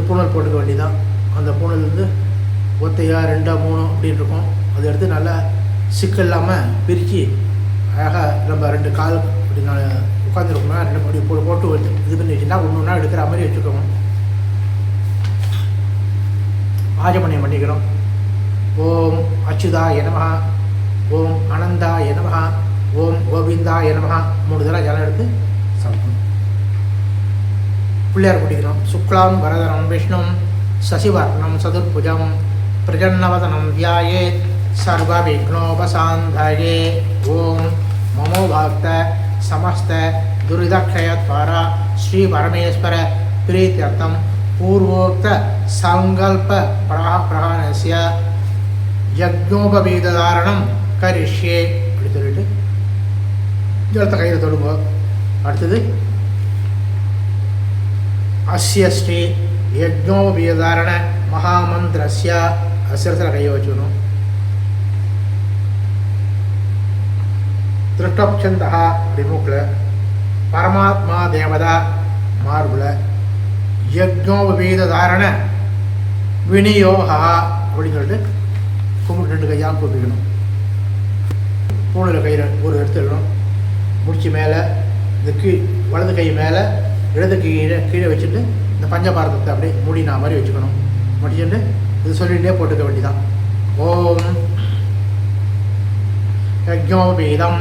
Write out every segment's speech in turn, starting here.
அடுத்தது பூனல் போட்டுக்க வேண்டியதான் அந்த பூனல் வந்து ஒத்தையா ரெண்டா மூணு அப்படின்னு இருக்கும். அதை எடுத்து நல்லா சிக்கல் இல்லாமல் பிரித்து அழகாக நம்ம ரெண்டு கால் அப்படி நான் உட்காந்துருக்கோம்னா ரெண்டு அப்படி போட்டு போட்டு வச்சு இது பண்ணி ஒன்று ஒன்றா எடுக்கிற மாதிரி வச்சுக்கோங்க. ஆஜமணியம் பண்ணிக்கிறோம். ஓம் அச்சுதா எனமஹா ஓம் அனந்தா எனமஹா ஓம் கோவிந்தா நமஹ மூணு தடவை ஜலம் எடுத்து சாப்பிடணும். பிள்ளையார் பிடிக்கணும் சுக்லாம் வரதனம் விஷ்ணும் சசிவர்ணம் சதுர்புஜம் பிரஜன்னவதனம் வியாயே சர்வ விக்னோபசாந்தயே ஓம் மமோ பக்த சமஸ்த துரிதக்ஷயத்வாரா ஸ்ரீ பரமேஸ்வர பிரீத்தியர்த்தம் பூர்வோக்த சங்கல்ப பிரா பிரகாணசிய யஜ்ஞோபவீதாரணம் கரிஷ்யே அப்படின்னு சொல்லிட்டு ஜலத்தை கையில் தொடுங்க. அடுத்தது அஸ்யஸ்ரீ ஸ்ரீ யஜ்ஞோபவீதாரண மகாமந்திரஸ்ய கையை வச்சுக்கணும் திருஷ்டப்சந்தா அப்படி பரமாத்மா தேவதா மார்பில் யஜ்ஞோபவீத தாரண விநியோகா அப்படின்னு சொல்லிட்டு கும்பிட்டு ரெண்டு கையாக கூப்பிக்கணும் பூணில் கையில் ஒரு எடுத்துடணும் முடிச்சு மேலே இந்த கீழ் வலது கை மேலே இடது கீழே கீழே வச்சுட்டு இந்த பஞ்சபாரதத்தை அப்படியே மூடினா மாதிரி வச்சுக்கணும். முடிச்சுட்டு இது சொல்லிகிட்டே போட்டுக்க வேண்டிதான் ஓம் யஜ்ஞோபேதம்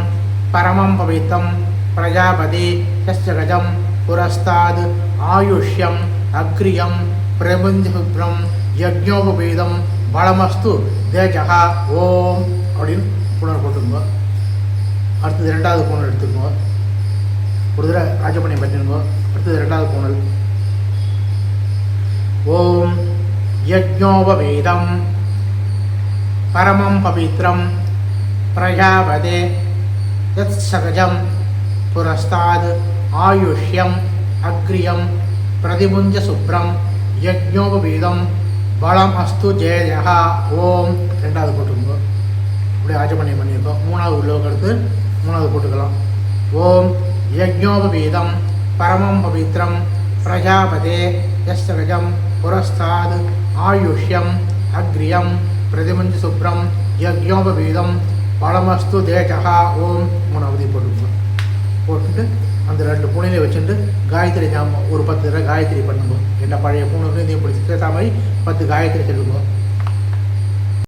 பரமம் பவித்தம் பிரஜாபதி யஸ்ஜகஜம் புரஸ்தாத் ஆயுஷ்யம் அக்ரியம் பிரபஞ்சபுரம் யஜ்ஞோபேதம் பலமஸ்து தேஜகா ஓம் அப்படின்னு புனர் போட்டுங்க அடுத்தது ரெண்டாவது புனர் எடுத்துக்கோங்க. ஒரு தடவை ராஜபணியை பண்ணிருங்க அடுத்தது ரெண்டாவது பூனல் ஓம் யஜ்ஞோபவேதம் பரமம் பவித்ரம். பிரஜாபதே யத் சகஜம். புரஸ்தாத் ஆயுஷ்யம். அக்ரியம். பிரதிபுஞ்ச சுப்ரம். யஜ்ஞோபவீதம் பலம் அஸ்து ஜெயஜா ஓம். ரெண்டாவது போட்டுக்கோங்க அப்படியே ஆஜமணியம் பண்ணியிருக்கோம். மூணாவது உள்ளவங்களுக்கு மூணாவது போட்டுக்கலாம் ஓம் யஜ்ஞோபவீதம் பரமம் பவித்ரம் பிரஜாபதே. யஸ்ரஜம் புரஸ்தாத் ஆயுஷ்யம் அக்ரியம் பிரதிமஞ்சு சுப்ரம் யக்யோபவீதம் பழமஸ்து தேஜகா ஓம் மூணாவது போட்டுக்கணும் போட்டுட்டு அந்த ரெண்டு பூனையில வச்சுட்டு காயத்ரி ஜாமம் ஒரு பத்து தடவை காயத்ரி பண்ணுங்க என்ன பழைய பூனை இதையும் பிடிச்சி சேர்த்தா மாதிரி பத்து காயத்ரி சொல்லுங்க